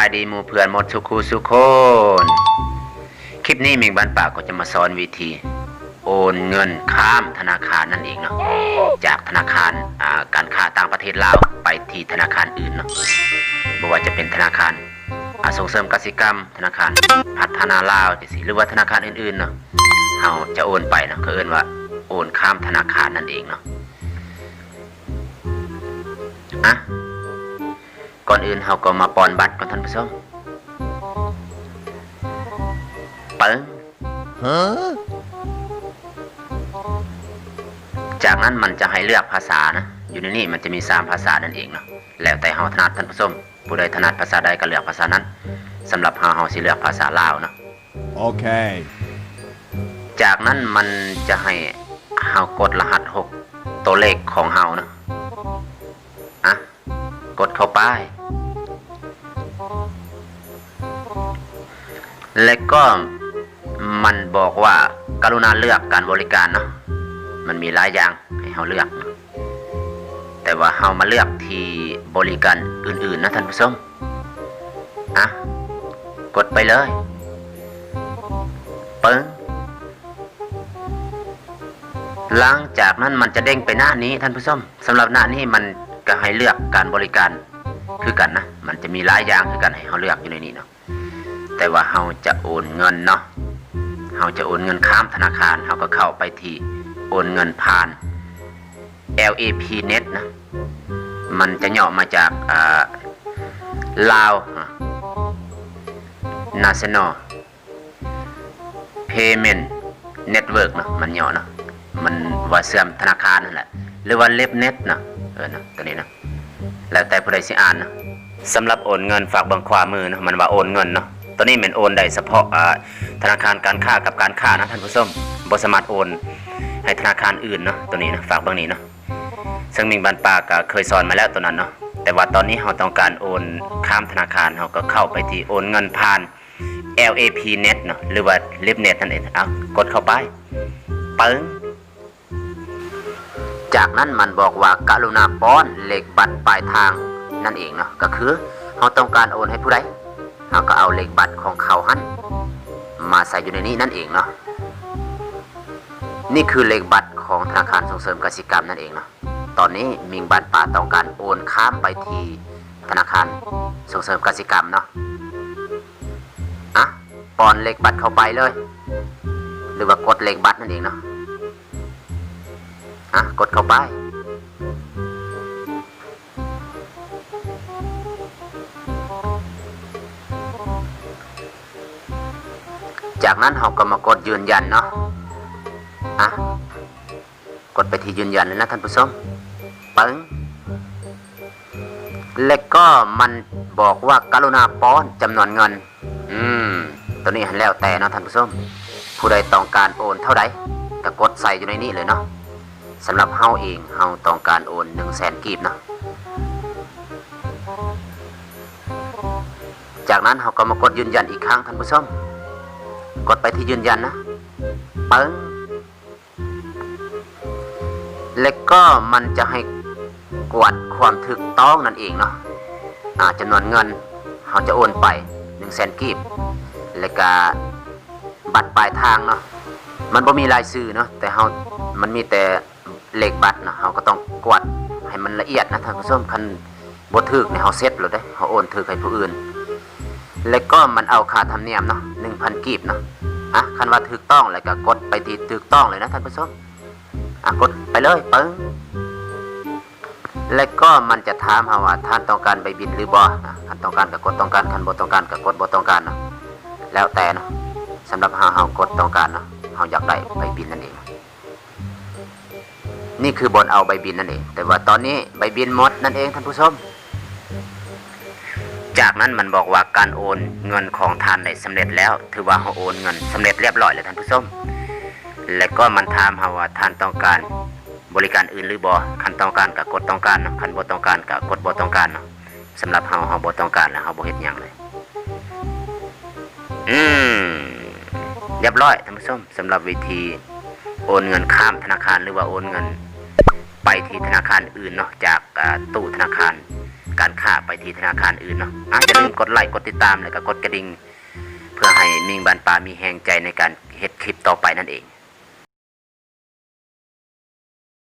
ายดีหมู่เพื่อนหมดสุคูสุโคนคลิปนี้มิงบ้านป่าก็จะมาสอนวิธี โอนเงินข้ามธนาคารนั่นเองเนาะจากธนาคารอ่าการค้าต่างประเทศลาวไปที่ธนาคารอื่นเนาะไม่ว่าจะเป็นธนาคารอาส่งเสริมกสิกรรม ธนาคารพัฒนาลาวจังซี่หรือว่าธนาคารอื่นๆเนาะเฮาจะโอนไปเนาะก็เอิ้นว่าโอนข้ามธนาคารนั่นเองเนาะอะ ก่อนอื่นเราก็มาปอนบัตรก่อนท่านผู้ชมปึ้งจากนั้นมันจะให้เลือกภาษานะ อยู่ในนี้มันจะมีสามภาษานั่นเองเนาะ แล้วแต่เฮาถนัดท่านผู้ชมผู้ใดถนัดภาษาใดก็เลือกภาษานั้นสำหรับเฮาเฮาสิเลือกภาษาลาวเนาะ Okay. จากนั้นมันจะให้เฮากดรหัสหกตัวเลขของเฮานะอะ กดเข้าไป และก็มันบอกว่าการุณาเลือกการบริการเนาะมันมีหลายอย่างให้เฮาเลือก แต่ว่าเฮามาเลือกที่บริการอื่นๆนะท่านผู้ชมอะกดไปเลยปึ้งหลังจากนั้นมันจะเด้งไปหน้านี้ท่านผู้ชมสำหรับหน้านี้มัน ก็ให้เลือกการบริการคือกันนะ มันจะมีหลายอย่างคือกันให้เราเลือกอยู่ในนี้เนาะแต่ว่าเราจะโอนเงินเนาะเราจะโอนเงินข้ามธนาคารเราก็เข้าไปที่โอนเงินผ่าน LAP Net นะ มันจะย่อมาจากาลาว National Payment Network เนาะมันย่อเนาะมันว่าเสื่อมธนาคารนั่นแหละหรือว่าเล็บเน็ตเนาะ เออนะตัวนี้นะแล้วแต่ผู้ใดสิอ่านนะสำหรับโอนเงินฝากบังขวามือนะมันว่าโอนเงินเนาะตัวนี้เป็นโอนได้เฉพาะธนาคารการค้ากับการค้านะท่านผู้ชมบ่สามารถโอนให้ธนาคารอื่นเนาะตัวนี้นะฝากบางนี้เนาะซึ่งมิงบันปาก็เคยสอนมาแล้วตัวนั้นเนาะแต่ว่าตอนนี้เราต้องการโอนข้ามธนาคารเราก็เข้าไปที่โอนเงินผ่าน LAP Net เนาะหรือว่า Libnet นั่นเองเอากดเข้าไปปึ้ง จากนั้นมันบอกว่ากรุณาป้อนเลขบัตรปลายทางนั่นเองเนาะก็คือเราต้องการโอนให้ผู้ใดเราก็เอาเลขบัตรของเขาหันมาใส่อยู่ในนี้นั่นเองเนาะนี่คือเลขบัตรของธนาคารส่งเสริมกสิกรรมนั่นเองเนาะตอนนี้มิงบัตรป่าต้องการโอนข้ามไปที่ธนาคารส่งเสริมกสิกรรมเนาะอะปอนเลขบัตรเข้าไปเลย หรือว่ากดเลขบัตรนั่นเองเนาะ อะกดเข้าไป จากนั้นเราก็มากดยืนยันเนาะอะกดไปที่ยืนยันเลยนะท่านผู้ชมปึ้งและก็มันบอกว่ากรุณาป้อนจำนวนเงิน อืม ตัวนี้แล้วแต่เนาะท่านผู้ชม ผู้ใดต้องการโอนเท่าใดก็กดใส่อยู่ในนี้เลยเนาะ สำหรับเฮาเองเฮาต้องการโอน1 0 0 0 0แสนกีบเนาะจากนั้นเฮาก็มากดยืนยันอีกครั้งท่านผู้ชม กดไปที่ยืนยันนะปึ้งแล้วก็มันจะให้กวดความถูกต้องนั่นเองเนาะอ่าจำนวนเงินเฮาจะโอนไป1 0 0 0 0แสนกีบแล้วก็บัตรปลายทางเนาะมันบ่มีรายชื่อเนาะแต่เฮามันมีแต่ เลขบัตรนะเราก็ต้องกวาดให้มันละเอียดนะท่านผู้ชมคันบ่ถึกเนี่ยเราเซ็ตเลยได้เราโอนถึกให้ผู้อื่น แล้วก็มันเอาค่าธรรมเนียมเนาะ1,000กีบเนาะอะคันว่าถูกต้องแล้วก็กดไปที่ถูกต้องเลยนะท่านผู้ชมอะกดไปเลยปึ้งแล้วก็มันจะถามเฮาว่าท่านต้องการใบบินหรือบอะคันต้องการก็กดต้องการคันบ่ต้องการก็กดบ่ต้องการเนาะแล้วแต่เนาะสำหรับเฮาเฮากดต้องการเนาะเฮาอยากได้ใบบินนั่นเอง นี่คือบนเอาใบบินนั่นเอง แต่ว่าตอนนี้ใบบินหมดนั่นเองท่านผู้ชม จากนั้นมันบอกว่าการโอนเงินของท่านได้สำเร็จแล้ว ถือว่าเขาโอนเงินสำเร็จเรียบร้อยแล้วท่านผู้ชม และก็มันถามเฮาว่าท่านต้องการบริการอื่นหรือบ่คันต้องการกับกดต้องการคันบ่ต้องการกับกดบ่ต้องการเนาะสำหรับเฮาเฮาบ่ต้องการแล้วเฮาบ่เฮ็ดหยังเลย อืมเรียบร้อยท่านผู้ชมสำหรับวิธีโอนเงินข้ามธนาคารหรือว่าโอนเงิน ไปที่ธนาคารอื่นเนาะจากตู้ธนาคาร การค้าไปที่ธนาคารอื่นเนาะอะอย่าลืมกดไลค์กดติดตามแล้วก็กดกระดิ่งเพื่อให้มิงบันปลามีแหงใจในการเฮ็ดคลิปต่อไปนั่นเอง